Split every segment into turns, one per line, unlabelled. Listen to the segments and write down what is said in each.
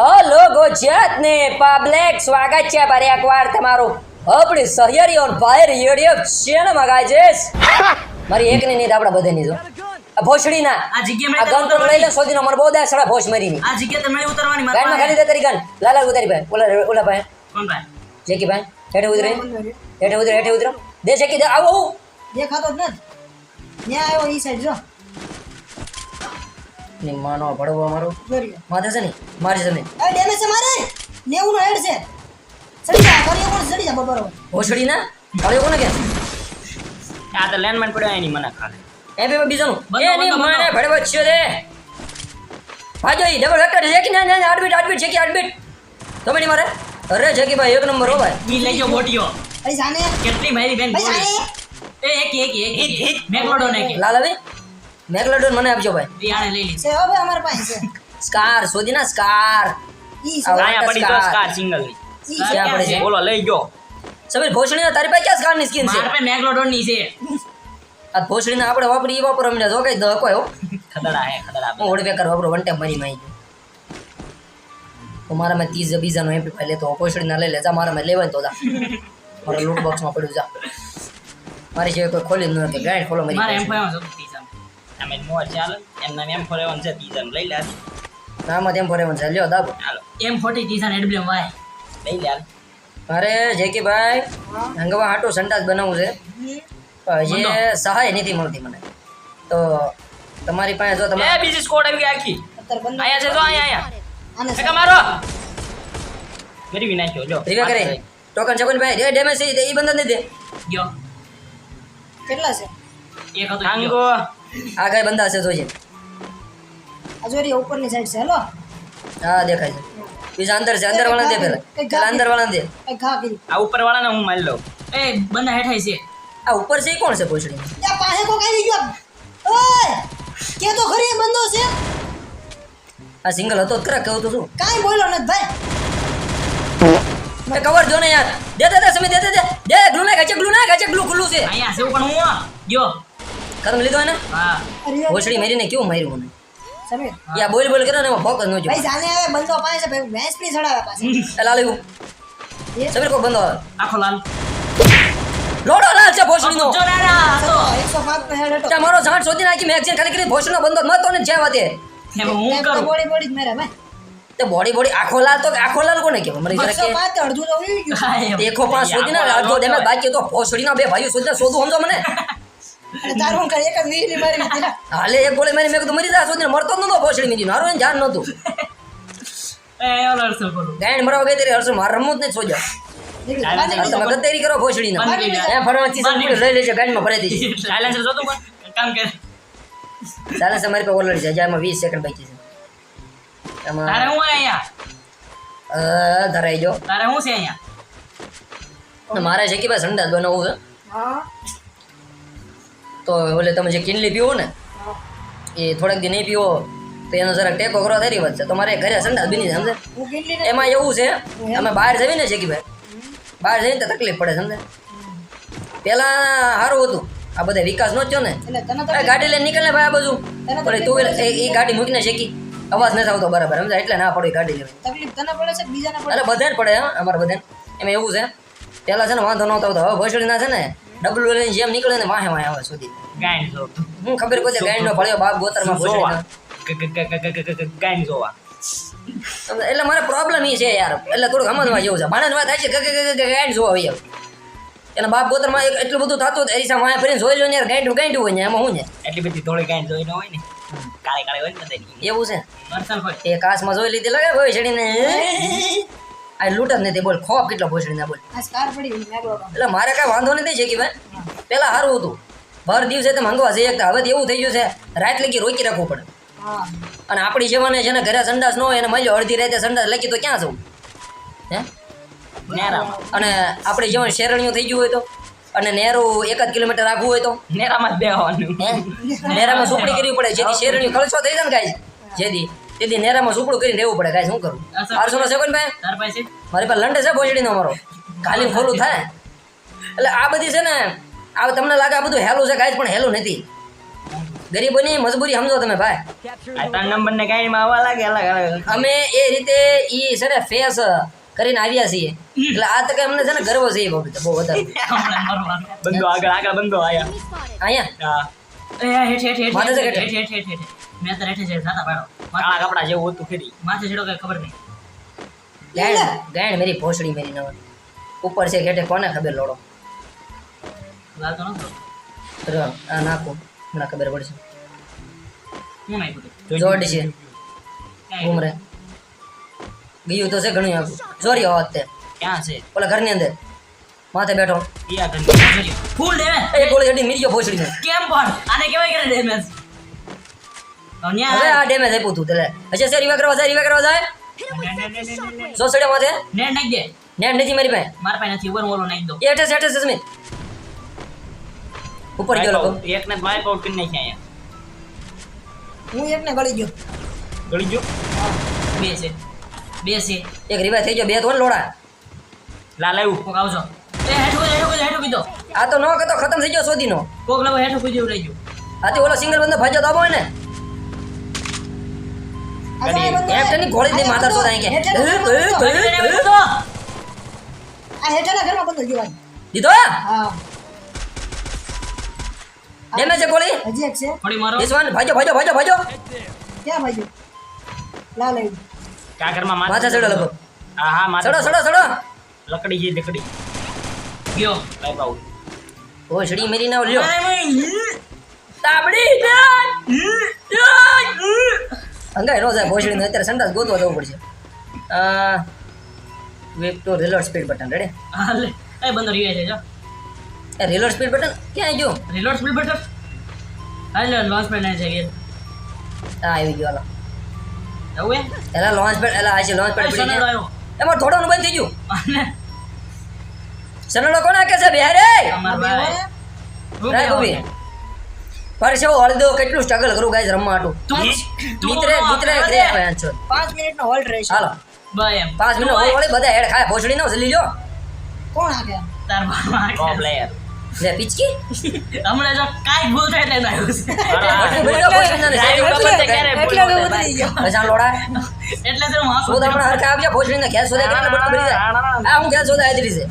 Hello Gujarat ને public સ્વાગત છે ફરી એકવાર તમારું આપણી Sahiyari on fire radio channel મગાય છે. મારી એકની નહીં આપણા બધાની જો. ભોસડી ના
આ જગ્યા
આ ગન લઈ લે સોદીનો મને બહુ દે સડા ભોસ મરીની.
આ જગ્યા તમે ઉતરવાની મારે
ગાનમાં ખાલી દે તારી ગન લાલા ઉતારી ભાઈ ઓલા ઓલા ભાઈ.
કોણ ભાઈ?
જેકી ભાઈ હેઠે ઉતરે. હેઠે ઉતરે હેઠે ઉતરો. દે જેકી દે આવો આવો.
દેખાતો જ નથી. ન્યા આવ્યો ઈ સાઈડ જો.
ની માનો ભડવો મારો માથે છે ને મારી છે ને
એ ડેમેજ છે મારે. નેવું નો હેડ છે. સડી જા કરીએ કોણ સડી જા બરોબર
ભોસડી ના ભડ્યો કોણ કે?
આ તો લેન્ડમેન પડ્યો એની મને ખાલે.
એ બે બીજો
નું
એ ની માને ભડવો છે રે. ભાજો ઈ ડબલ હેક્ટર એક ના ના આડબીટ આડબીટ જેકી આડબીટ તમે ની મારે. અરે જેકી ભાઈ એક નંબર હો ભાઈ.
ઈ લઈ ગયો બોટીઓ
અરે જાને
કેટલી મારી બેન
ભાઈ
બોલી એ એક એક એક મેગલોડોન એક
લાલ હવે મેગલોડન મને આપજો ભાઈ.
ઈ લઈ લીધી.
છે હવે અમારા પાસે છે.
સ્કાર શોધી ના સ્કાર.
ઈ
આયા પડી તો
સ્કાર.
સિંગલની.
ઈ છે
ક્યાં પડે છે?
બોલો લઈ ગયો.
સમીર ભોસડી ના તારી પાસે ક્યાં સ્કારની સ્કીન છે?
માર પે મેગલોડોનની છે.
આ ભોસડી ના આપણે વાપરી ઈ વાપરો અમને જો કઈ દો કોઈ હો.
ખદડા હે ખદડા
હું હોડ બેકાર વાપરો વન ટાઈમ મારી માઈ તો મારા માં ત્રીસ બીજા નો એમ્પી લેતો ભોસડી ના લઈ લે જા મારા માં લેવાય તો જા. મારા લૂટ બોક્સમાં પડ્યું જા. મારી જે કોઈ ખોલી ન કે ગાઈડ ખોલો
મારે
મારી
એમ પાયો અમે મોર ચાલે. એમના એમ ફોરેવન છે તીસમ લઈ લે.
નામ તેમ ફરે છે. લ્યો દાબો.
હાલો. એમ ફોર્ટી તીસન એડબ્લ્યુએમ વાય લઈ લે હાલ.
જેકી ભાઈ હંગવા હાટું સંડાસ બનાવવું છે. હજી સહાય નથી મળતી મને. તો તમારી પાસે જો તમે
બીજી સ્કોડ આવી ગઈ આખી. અહીંયા છે જો અહીંયા
અહીંયા.
ટકા મારો. મેરી નાખ્યો જો.
રીવા કરે. ટોકન છે કોઈ ભાઈ ડેમેજ છે એ બંધ નહીં દે.
ગયો.
કેટલા છે?
એક હતો આંગો
આ કઈ બંધા છે જોઈએ
અજોરી ઉપરની સાઈડ છે હેલો.
હા દેખાય છે. બીજા અંદર છે અંદર વાળા દે પેલા. પેલા અંદર વાળા દે.
આ ઉપર વાળાને હું મારી લઉં. એ બંધા હેઠાઈ છે.
આ ઉપર છે કોણ છે પોછડી?
પાસે કોક કઈ ગયો. ઓય કે તો ખરી બંધો છે.
આ સિંગલ હતો જ ખરા કહું તો શું?
કાઈ બોલ્યો નથી ભાઈ.
કવર જો ને યાર. દે દે દે સમય દે દે દે. દે ગ્લુ ના છે ગ્લુ ના ગાચે ગ્લુ ખુલ્લું છે.
અહીંયા છે પણ હું ગયો
કદમ લીધો ને
હા.
ઓછડી મારીને કેવું માર્યું મને?
સમીર
યા બોલ બોલ કર્યો ને ફોકસ ન જો
ભાઈ જાને હવે બંદો પાસે ભાઈ ભેંસની ચડાવે પાસે
એ લાલ્યું સમીર કો બંદો.
આખો લાલ.
લોડો લાલ છે ભોસડીનો.
જો રાડા હતો.
એકસો પાંચ નો હેડ હતો.
તમારો જાણ શોધી નાખી મેં એક્શન ખાલી કરી ભોસડીનો બંદો મત ને જે વાતે.
હું કરું?
બોડી બોડી જ મેરે ભાઈ.
તે બોડી બોડી આખો લાલ તો આખો લાલ કોને કહેવાય? મને જરા કે
પાંચ અડધું તો ગયું.
દેખો પાંચ સુધી ના અડધો દેમે બાકી તો ભોસડીના બે ભાઈઓ સુધી શોધું સમજો મને?
તારું કઈ એક જ વીરની મારી
હાલે એક ગોળી મારી મેં કીધું મરી જા સુધી મરતો નતો ભોસડી મીજી. મારું એને ધ્યાન નતું
એ ઓલ અરસલ કરું
ગાયન મરવા ગઈ તેરી હર્ષ માર રમવું જ નહીં સોજો. તમે ગતેરી કરો ભોસડી ના એ ફરવાથી સંપૂર્ણ લઈ લેજો ગાડીમાં ભરાઈ દેજો.
સાયલેન્સર જોતું પણ કામ કરે.
ચાલે મારી પાસે ઓલરેડી છે જેમાં વીસ સેકન્ડ બાકી છે.
તારે હું અહીંયા
અ, ધરાઈ જો
તારે હું છે અહીંયા?
મારે છે કે ભાઈ સંડાસ બનાવવું છે?
હા.
તો ઓલે તમે જે કિનલી પીવો ને એ થોડાક દી નહીં પીવો તો એનો જરાક ટેકો કરો તારી વાત છે. તમારે ઘરે સંડાસ બની સમજે? એમાં એવું છે અમે બહાર જવી ને શેકી ભાઈ બહાર જઈને તો તકલીફ પડે સમજે? પેલા સારું હતું. આ બધા વિકાસ નો થયો ને. ગાડી લઈને નીકળે ભાઈ આ બાજુ. પણ તું એ ગાડી મૂકીને શેકી. અવાજ નથી આવતો બરાબર સમજાય એટલે ના પડે ગાડી લેવી.
તકલીફ તને પડે છે બીજાને પડે
એટલે બધાને પડે હા અમારે બધાને. એમાં એવું છે પેલા છે ને વાંધો નહોતો આવતો. હવે ભોસડી ના છે ને ડબલ લઈને જેમ નીકળે ને વાહે વાહે આવે સુધી
ગાઈન જો
હું ખબર કોઈ ગાઈડનો ફળ્યો બાપ ગોતરમાં ભોસડી
ગાઈન જોવા.
એટલે મારે પ્રોબ્લેમ એ છે યાર. એટલે થોડુંક સમજવા જેવું છે. માણસ વાત થાય છે કે ગાઈડ જોવા હોય એના બાપ ગોતરમાં એટલું બધું થતું હતું સામે વાહે ફરીને જોઈ લો ને ગાઈડ ગાઈડ હોય ને એમાં શું છે
એટલી બધી થોડી ગાઈન જોઈ ન હોય ને. કાળે કાળે હોય ને
એવું છે? એ કાચમાં જોઈ લીધી લાગે ભોસડીને આ લૂંટ જ નથી બોલ ખોફ કેટલો ભોસડીને બોલ. એટલે મારે કાંઈ વાંધો નથી છે કે ભાઈ પેલા સારું હતું. ભર દિવસે તો માંગવા જઈએ તો હવે તો એવું થઈ ગયું છે રાત લગી રોકી રાખવું પડે. અને આપણી જેવાને જેને ઘરે સંડાસ ન હોય એને મળ્યો અડધી રાતે સંડાસ લખી તો ક્યાં જવું? હે? અને આપણી જેવણ શેરણીઓ થઈ ગયું હોય તો? અને નેરું એકાદ કિલોમીટર રાખવું હોય તો?
નેરામાં જ
બેવાનું નેરામાં સુપડી કરવી પડે જેથી શેરણીઓ ખર્ચો થઈ જાય ને કાંઈ. જેથી. તેથી નેરામાં સુપડું કરીને રહેવું પડે કાંઈ શું કરું? આઠસો નો સેકન્ડ ભાઈ. મારી પાસે લંડ છે ભોસડીનો અમારો. ખાલી ખોલું થાય. એટલે આ બધી છે ને આ તમને લાગે આ બધું હેલું છે કાંઈ પણ હેલું નથી. ગરીબોની મજબૂરી સમજો તમે ભાઈ. અમે એ રીતે ઈ છે ને ફેસ કરીને આવ્યા છીએ. એટલે આ તકે અમને છે ને ગર્વ છે એ બાબતે બહુ વધારે.
બંધો આગળ આગળ બંધો આયા.
અહીંયા?
હેઠ હેઠ હેઠ
માથે
હેઠ હેઠ. હેઠ હેઠ મેં તો હેઠે છે જાતા પાડો.
કાળા કપડા જેવું હતું ખરી.
માથે છેડો કઈ ખબર નહીં.
ગાયણ ગાયણ મેરી ભોસડી મેરી નવ ઉપર છે ઘેટે કોને ખબર લોડો?
લાગતો નતો
ર, આ નાખું. હમણાં ખબર પડશે.
હું નહીં
જોડ છે. ઘૂમરે ગયું તો છે ઘણું જોરી અવાજ તે.
ક્યાં છે?
ઓલા ઘરની અંદર. માથે બેઠો.
ફૂલ ડેમેજ
એ ગોળી ચડી મીરી ગયો ભોસડી
કેમ પણ? આને કેવાય કરે ડેમેજ હવે
આ ડેમેજ આપ્યું તું તલે હશે છે રિવા કરવા જાય રિવા કરવા જાય? સો સડે માથે.
ને નાખ દે.
ને નથી મારી પાસે.
માર પાસે નથી ઉપર હું નાખ દો.
એટે એ અઠે છે અઠે છે સ્મિત ઉપર ગયો લોકો
એક ને મારે પાઉટ કરી નાખ્યા
હું એકને ગળી ગયો.
ગળી ગયો?
બે છે. બે છે.
એક રિવા થઈ ગયો બે તો લોડા.
લાલ આવ્યું.
કોક આવજો. એ હેઠું હેઠું
આ તો નો કતો ખતમ થઈ ગયો સોદીનો
કોક લાવો હેઠો એવું લઈ ગયું.
આથી ઓલો સિંગલ બંદો ભાજો દાબો ને એફટની ગોળી દે માથા તો કે.
આ હેઠાના ઘરમાં બંદો. ગયો ભાઈ.
દીધો?
હા.
ડેમેજ છે ગોળી?
હજી એક છે.
થોડી મારો.
this ભાજો ભાજો ભાજો ભાજો
ક્યાં ભાઈ લા લઈ
કા ઘરમાં માથે
માથા ચડો લગો
હા હા માથે
ચડો ચડો. ચડો
લકડી જે લકડી.
ગયો.
લાઈ
ઓ છડી મેરી ના લ્યો. તાબડી અંગાઈ નો જાય ભોસડી ને અત્યારે સંડાસ ગોતવા જવું પડશે. આ વેક તો રિલોડ સ્પીડ બટન રેડી
હા, લે. એ બંદર રીએ છે જો.
એ રિલોડ સ્પીડ બટન ક્યાં ગયો?
Reload speed button? હાલ લોન્ચ પેડ નહીં છે કે
આ આવી ગયો હાલો.
એવું હે?
એલા લોન્ચ પેડ એલા આ છે લોન્ચ પેડ પડી ગયો
આવ્યો.
એમાં થોડોનું બંધ થઈ ગયું. સનડો કોને કે છે? બિહારે
અમાર ભાઈ. હું
રાય
કહેવા
ગોબી પર છે હળદો કેટલું સ્ટ્રગલ કરું ગાઈસ રમવા હાટું?
તું તું
મિત્રે મિત્રે ગ્રે
દે.
આપ્યા છો
પાંચ મિનિટનો હોલ્ડ રહેશે.
હાલો.
બાય એમ.
પાંચ મિનિટ
હોલ્ડ
હોળ બધા હેડ ખાય ભોસડી નો જલી લ્યો.
કોણ આ ગયા
તાર બાપા
પ્રો પ્લેયર
લે પિચકી.
હમણાં જો કાઈ ભૂલ થાય
ભોસડી ના ને.
એટલે
લોડા.
એટલે તો હું
સોદા આપણે હરખા આવજો ભોસડી ને ઘેર સોદા કેટલા બટકું ભરી જાય. આ હું ઘેર સોદા આદરી છે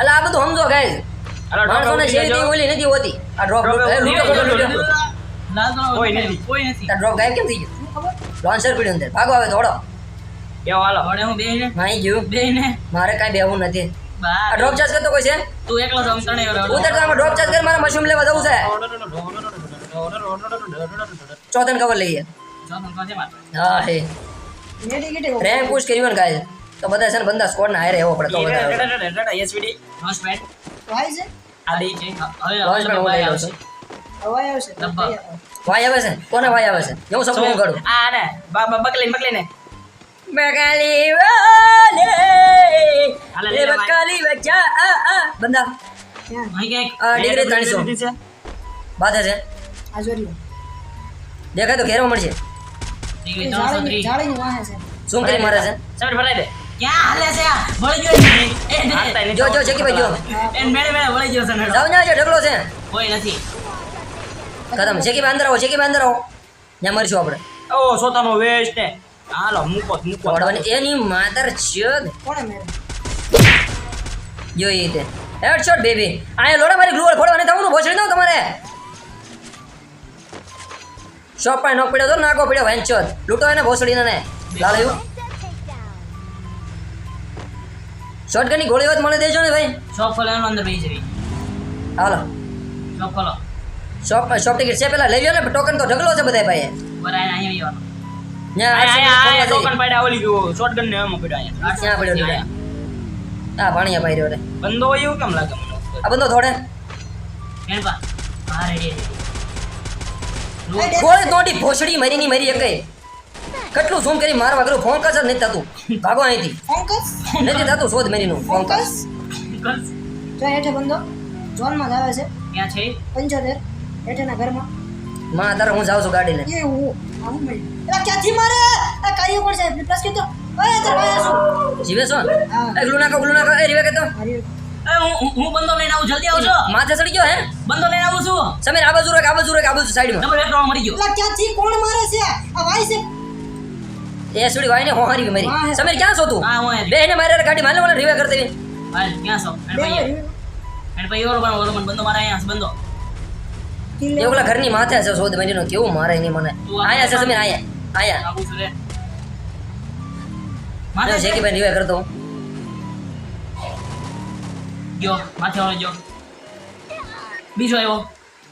એટલે આ બધું સમજો
ગાઈઝ.
માણસોને જે રીતે ઓલી નથી હોતી. આ ડ્રોપ
કોઈ નથી.
કોઈ નથી.
ડ્રોપ ગાયબ કેમ થઈ ગયું? લોન્સર પડ્યો અંદર. ભાગો આવે દોડો.
હાલો?
હું બેહીને?
માહી ગયું
બેહીને?
મારે કાંઈ બેવું નથી. આ ડ્રોપ ચાર્જ કરતો કોઈ છે?
તું એકલો ત્રણેય
ઉતર તો ડ્રોપ ચાર્જ કર મારા મશરૂમ લેવા જવું છે. ચોથન કવર લઈએ.
ચોથન કવર છે મારે.
હા હે. રેન્ક પુશ કર્યું ને ગાય તો બધા છે ને બંદા સ્કોડ ના હારે એવો પડે તો વધારે
SVD.
Launch pad.
ભાઈ છે?
આડી.
છે. હવે ભાઈ આવશે.
છું
આવશે.
વાય આવે. છે? કોને વાય આવે છે? એવું સપનું કરું
આ ને બા- બા- બકલીને બકલીને
બકાલી વાલે લે
લે, લે,
આ આ. બંદા.
ક્યાં?
અહીં ક્યાંક
આ ડિગ્રી ત્રણસો.
છે?
બાધે છે.
આ જોઈ લો.
દેખાય તો ઘેરવા મળશે.
degree
એ
303.
જાળીની જાળીની વાહે છે.
શું કરી મારે છે?
સમેટ ભરાઈ દે.
ક્યાં હાલે છે આ? વળી ગયો. એ
જો જો જકી ભાઈ જો.
એ મેળે મેળે વળી ગયો છે નડો.
જાવ ના જો ઢગલો છે.
કોઈ નથી.
ખતમ. જકી ભાઈ અંદર આવો જકી ભાઈ અંદર આવો. ત્યાં મરશું આપણે.
ઓ સોતાનો વેસ્ટ ને હાલો મૂકો મૂકો.
એની માતર છદ.
કોણે મેરે
જો એ રીતે. Headshot baby. આયા લોડા મારી ગ્લુઅર ફોડવાની થવાનું ભોસડી દઉં તમારે. શોપ પર નોક પડ્યો તો નાકો પડ્યો વેન્ચર લૂંટો એને ભોસડીને ને. લાલાયું શોટગનની ગોળી વાત મને દેજો ને ભાઈ.
શોપ ખોલો એનો અંદર બેસી જવી
હાલો.
શોપ ખોલો.
શોપ શોપ ટિકિટ છે પેલા લઈ લ્યો ને ટોકન તો ઢગલો છે બધા ભાઈ
બરાબર અહીંયા
ટોકન પાડ્યા ઓલી ગયું ને એમાં પડ્યો અહીંયા.
પડ્યો પાણીયા પાઈ રહ્યો
બંધો હોય એવું કેમ લાગે મને
આ બંધો થોડે
કેણપા હા રેડી
ગોળી ભોસડી મરીની મરી એકઈ કેટલું ઝૂમ કરી મારવા કરું ફોકસ જ નથી થતું. ભાગો અહીંથી.
ફોકસ
નથી થતું શોધ મેરીનું
ફોંકસ જો હેઠે બંધો ઝોનમાં જ આવે છે.
ક્યાં છે?
પંચોતેર. હેઠેના ઘરમાં.
માં તારે હું જાઉં છું ગાડી લઈને.
એ હું? આ હું એલા ક્યાંથી મારે? આ કાયો કોણ છે? પ્લસ કીધો. ઓય તાર ભાઈ આસુ
જીવે છો? એ ગ્લુ નાખો ગ્લુ નાખો. એ રીવે કે તો.
હું હું- હું બંદો લઈને આવું જલ્દી આવજો.
માથે ચડી ગયો હે?
બંદો લઈને આવું છું.
સમીર આ બાજુ રાખ આ બાજુ રાખ આ બાજુ સાઈડમાં
નંબર એક મરી ગયો.
પેલા ક્યાંથી કોણ મારે છે?
એ સુડી વાઈને હો હારી મારી. સમીર ક્યાં છો તું?
હા, હું
મારે ગાડી માલે વાળા રિવે કરી દેવી.
ક્યાં છો? અને ભાઈ અને ભાઈ ઓલો પણ ઓલો પણ બંદો મારા અહીંયા બંદો
એ ઓલા ઘરની માથે છે સોદ મરીનો કેવું મારે એની મને. આયા છે સમીર આયા આયા.
માથે છે
શેકી ભાઈ રિવે કરતો
ગયો માથે વાળો ગયો. બીજો આવ્યો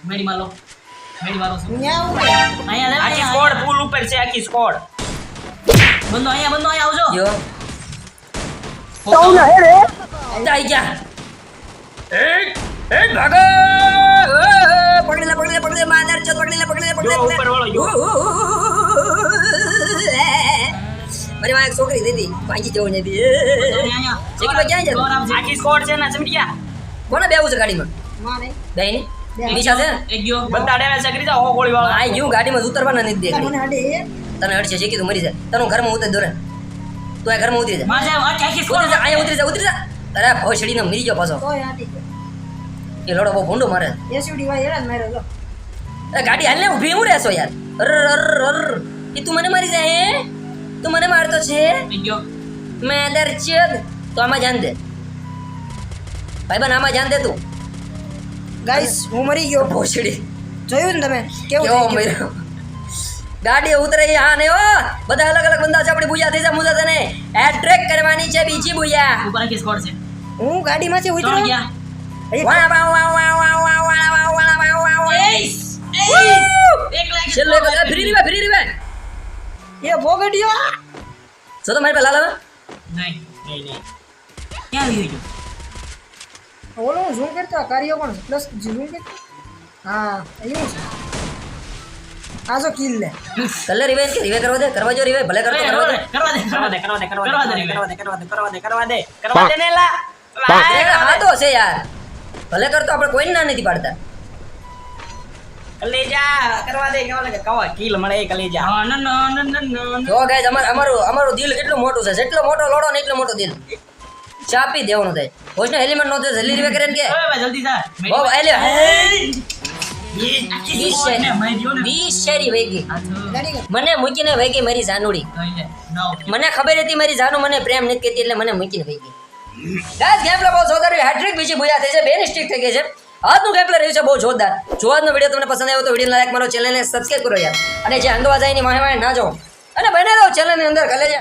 મેડી માલો મેડી મારો છું
ન્યા ઊભો.
અહીંયા
આખી સ્કોડ. ફૂલ ઉપર છે આખી સ્કોડ
બંદો અહીંયા બંદો અહીંયા આવજો
જો
ફોટો.
આઈ ગયા એ એ ભાગો પકડી લે પકડી લે પકડી લે માદર ચો પકડી લે પકડી લે પકડી લે
જો ઉપર વાળો, જો.
મારી માં એક છોકરી દીધી પાંચી જેવું
અહીંયા, અહીંયા.
શેકી ભાઈ ક્યાં
આપજે.
આખી સ્કોડ છે ને સમજ્યા
કોને બેવું છે ગાડીમાં
માં નહીં.
બે ને. નીચા છે ને
એક ગયો
બધા ડેમેજ છે કરી જાઓ હો ગોળી વાળો
આ ગયું ગાડીમાં ઉતરવાના નથી દે. તને અડશે શીખી તું મરી જાય તને ઘરમાં ઉતરી દોરે તું આ ઘરમાં ઉતરી જા.
માથે આખી આખી સ્કોડ
ઉતરી જા અહીંયા ઉતરી જા ઉતરી જા. અરે ભોસડીનો મરી ગયો પાછો. એ લોડો બહુ ભૂંડો મારે.
SUD વાળી હેરાન માર્યો લો.
એ ગાડી હાલને ઊભી હું રહેશો યાર. અર અર અર. એ તું મને મારી જાય હે? તું મને મારતો છે? મેં દર ચેદ તો આમાં જાન દે. ભાઈ બન આમાં જાન દે તું.
ગાઈસ હું મરી ગયો.
ભોસડી
જોયું ને તમે? કેવું
કેવો
થઈ ગયું?
મર્યો? ગાડી ઉતરે હા ને ઓ બધા અલગ અલગ બંદા છે આપણી બુયા થઈ જા મુજા તને એટ્રેક કરવાની છે બીજી બુયા
ઉપર કે સ્કોડ છે
હું ગાડીમાંથી
છે
ઉતર્યો
ગયા
વાહ વાહ વાહ વાહ વાહ વાહ વાહ વાહ વાહ વાહ વાહ વાહ.
એઈસ! એઈસ! એક લાખ
છેલ્લે ફ્રી રીવે ફ્રી રીવે
એ ભોગડિયો
જો તો મારી પાસે લાલ આવે
નહીં
નહીં નહીં
ક્યાં આવી ગયો
ઓલો હું ઝૂમ કરતો કાર્યો પણ પ્લસ ઝૂમ કરતો હા એવું છે આ જો કિલ લે
કલર રિવાઇઝ કે રિવાઇઝ કરવા દે કરવા જો રિવાઇઝ ભલે કરતો કરવા દે
કરવા દે
કરવા દે કરવા દે કરવા દે કરવા દે કરવા દે કરવા દે કરવા દે ને લા
હા તો છે યાર ભલે કરતો આપણે કોઈ ના નથી પાડતા
કલેજા કરવા દે કેવા લાગે કવા કિલ મળે કલેજા
ના, ના, ના, ના.
જો ગાઈસ અમાર અમારું અમારું દિલ કેટલું મોટું છે જેટલો મોટો લોડો ને એટલો મોટો દિલ ચાપી દેવાનું થાય હોસ્ટ ને હેલિમેન્ટ નો દે જલ્દી રીવે કરે ને કે
ઓય ભાઈ, જલ્દી જા.
ઓ એલે
આખી
ખબર હતી મારી જાનુ મને પ્રેમ એટલે મને મૂકીને વેગી. ગાઈસ ગેમપ્લે બીજી બુયા થઈ છે. બે સ્ટિક થઈ ગઈ રહ્યું છે બહુ જોરદાર. જો આજનો વીડિયો પસંદ આવ્યો તો વીડિયો લાઈક મારો ચેનલને સબસ્ક્રાઇબ કરો અને જે અંગવા જાય એની માહે માહે ના જાઓ. અને બને રહો ચેનલની અંદર કલેજા